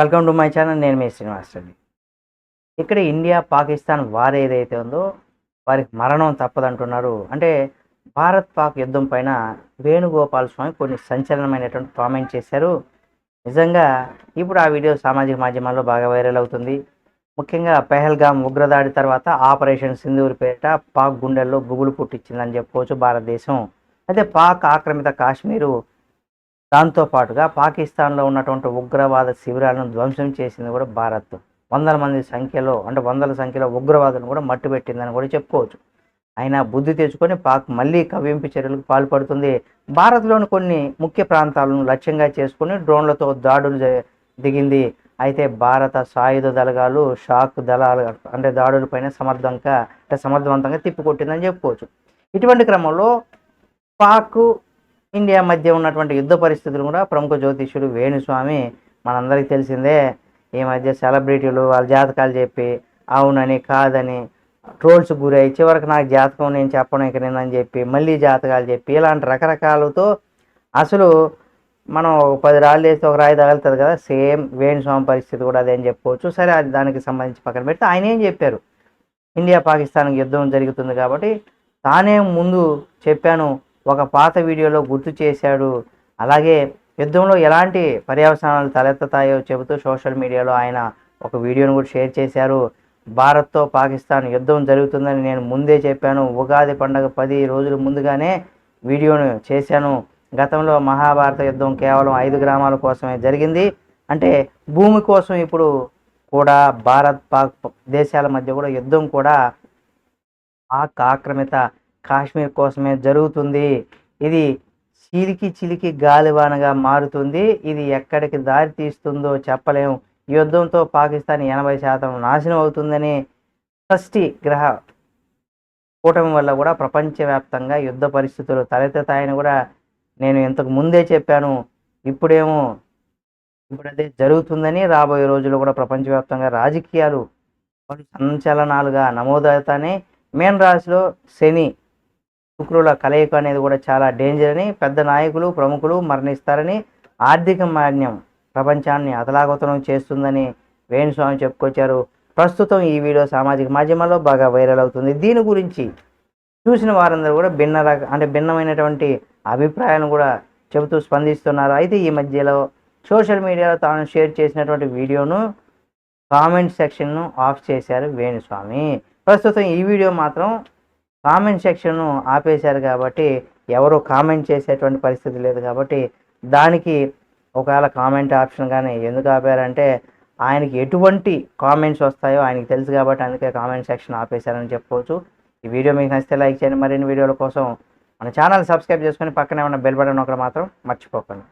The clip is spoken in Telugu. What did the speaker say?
వెల్కమ్ టు మై ఛానల్ నేను మీ శ్రీనివాస్ రెడ్డి. ఇక్కడ ఇండియా పాకిస్తాన్ వార్ ఏదైతే ఉందో వారికి మరణం తప్పదంటున్నారు. అంటే భారత్ పాక్ యుద్ధం పైన వేణుగోపాల్ స్వామి కొన్ని సంచలనమైనటువంటి కామెంట్ చేశారు. నిజంగా ఇప్పుడు ఆ వీడియో సామాజిక మాధ్యమాల్లో బాగా వైరల్ అవుతుంది. ముఖ్యంగా పెహల్గామ్ ఉగ్రదాడి తర్వాత ఆపరేషన్ సింధూర్ పేరిట పాక్ గుండెల్లో గుగులు పుట్టించిందని చెప్పుకోవచ్చు భారతదేశం. అయితే పాక్ ఆక్రమిత కాశ్మీరు దాంతో పాటుగా పాకిస్తాన్లో ఉన్నటువంటి ఉగ్రవాద శిబిరాలను ధ్వంసం చేసింది కూడా భారత్. వందల మంది సంఖ్యలో అంటే వందల సంఖ్యలో ఉగ్రవాదులను కూడా మట్టుపెట్టిందని కూడా చెప్పుకోవచ్చు. అయినా బుద్ధి తెచ్చుకొని పాక్ మళ్ళీ కవ్వింపు చర్యలకు పాల్పడుతుంది. భారత్లోని కొన్ని ముఖ్య ప్రాంతాలను లక్ష్యంగా చేసుకుని డ్రోన్లతో దాడులు దిగింది. అయితే భారత సాయుధ దళగాలు షాక్ దళాలు అంటే దాడులపైన సమర్థంగా అంటే సమర్థవంతంగా తిప్పికొట్టిందని చెప్పుకోవచ్చు. ఇటువంటి క్రమంలో పాక్ ఇండియా మధ్య ఉన్నటువంటి యుద్ధ పరిస్థితులు కూడా ప్రముఖ జ్యోతిష్యుడు వేణుస్వామి మనందరికీ తెలిసిందే. ఈ మధ్య సెలబ్రిటీలు వాళ్ళ జాతకాలు చెప్పి అవునని కాదని ట్రోల్స్ గురై చివరికి నాకు జాతకం నేను చెప్పను ఇక నేనని చెప్పి మళ్ళీ జాతకాలు చెప్పి ఇలాంటి రకరకాలతో అసలు మనం ఒక పది రాళ్ళు వేస్తే ఒక రాయి తగులుతుంది కదా. సేమ్ వేణుస్వామి పరిస్థితి కూడా అదే అని చెప్పుకోవచ్చు. సరే అది దానికి సంబంధించి పక్కన పెడితే ఆయన ఏం చెప్పారు? ఇండియా పాకిస్తాన్కి యుద్ధం జరుగుతుంది కాబట్టి తానే ముందు చెప్పాను. ఒక పాత వీడియోలో గుర్తు చేశాడు. అలాగే యుద్ధంలో ఎలాంటి పర్యవసానాలు తలెత్తుతాయో చెబుతూ సోషల్ మీడియాలో ఆయన ఒక వీడియోను కూడా షేర్ చేశారు. భారత్తో పాకిస్తాన్ యుద్ధం జరుగుతుందని నేను ముందే చెప్పాను. ఉగాది పండగ పది రోజుల ముందుగానే వీడియోను చేశాను. గతంలో మహాభారత యుద్ధం కేవలం ఐదు గ్రామాల కోసమే జరిగింది. అంటే భూమి కోసం ఇప్పుడు కూడా భారత్ పాక్ దేశాల మధ్య కూడా యుద్ధం కూడా పాక్ ఆక్రమిత కాశ్మీర్ కోసమే జరుగుతుంది. ఇది చిలికి చిలికి గాలివానగా మారుతుంది. ఇది ఎక్కడికి దారి తీస్తుందో చెప్పలేము. యుద్ధంతో పాకిస్తాన్ ఎనభై శాతం నాశనం అవుతుందని షష్టి గ్రహ కూటమి వల్ల కూడా ప్రపంచవ్యాప్తంగా యుద్ధ పరిస్థితులు తలెత్తుతాయని కూడా నేను ఇంతకు ముందే చెప్పాను. ఇప్పుడేమో ఇప్పుడు అదే జరుగుతుందని రాబోయే రోజుల్లో కూడా ప్రపంచవ్యాప్తంగా రాజకీయాలు పలు సంచలనాలుగా నమోదవుతానే. మేన్ రాశిలో శని శుక్రుల కలయిక అనేది కూడా చాలా డేంజర్ అని పెద్ద నాయకులు ప్రముఖులు మరణిస్తారని ఆర్థిక మాన్యం ప్రపంచాన్ని అతలాగతనం చేస్తుందని వేణుస్వామి చెప్పుకొచ్చారు. ప్రస్తుతం ఈ వీడియో సామాజిక మాధ్యమాల్లో బాగా వైరల్ అవుతుంది. దీని గురించి చూసిన వారందరూ కూడా భిన్న రక అంటే భిన్నమైనటువంటి అభిప్రాయాలను కూడా చెబుతూ స్పందిస్తున్నారు. అయితే ఈ మధ్యలో సోషల్ మీడియాలో తాను షేర్ చేసినటువంటి వీడియోను కామెంట్ సెక్షన్ను ఆఫ్ చేశారు వేణుస్వామి. ప్రస్తుతం ఈ వీడియో మాత్రం కామెంట్ సెక్షన్ను ఆపేశారు కాబట్టి ఎవరు కామెంట్ చేసేటువంటి పరిస్థితి లేదు కాబట్టి దానికి ఒకవేళ కామెంట్ ఆప్షన్ కానీ ఎందుకు ఆపారంటే ఆయనకి ఎటువంటి కామెంట్స్ వస్తాయో ఆయనకి తెలుసు కాబట్టి అందుకే కామెంట్ సెక్షన్ ఆపేశారని చెప్పుకోవచ్చు ఈ వీడియో మీకు నచ్చితే లైక్ చేయండి. మరిన్ని వీడియోల కోసం మన ఛానల్ సబ్స్క్రైబ్ చేసుకొని పక్కనే ఉన్న బెల్ బటన్ ఒకటి మాత్రం మర్చిపోకండి.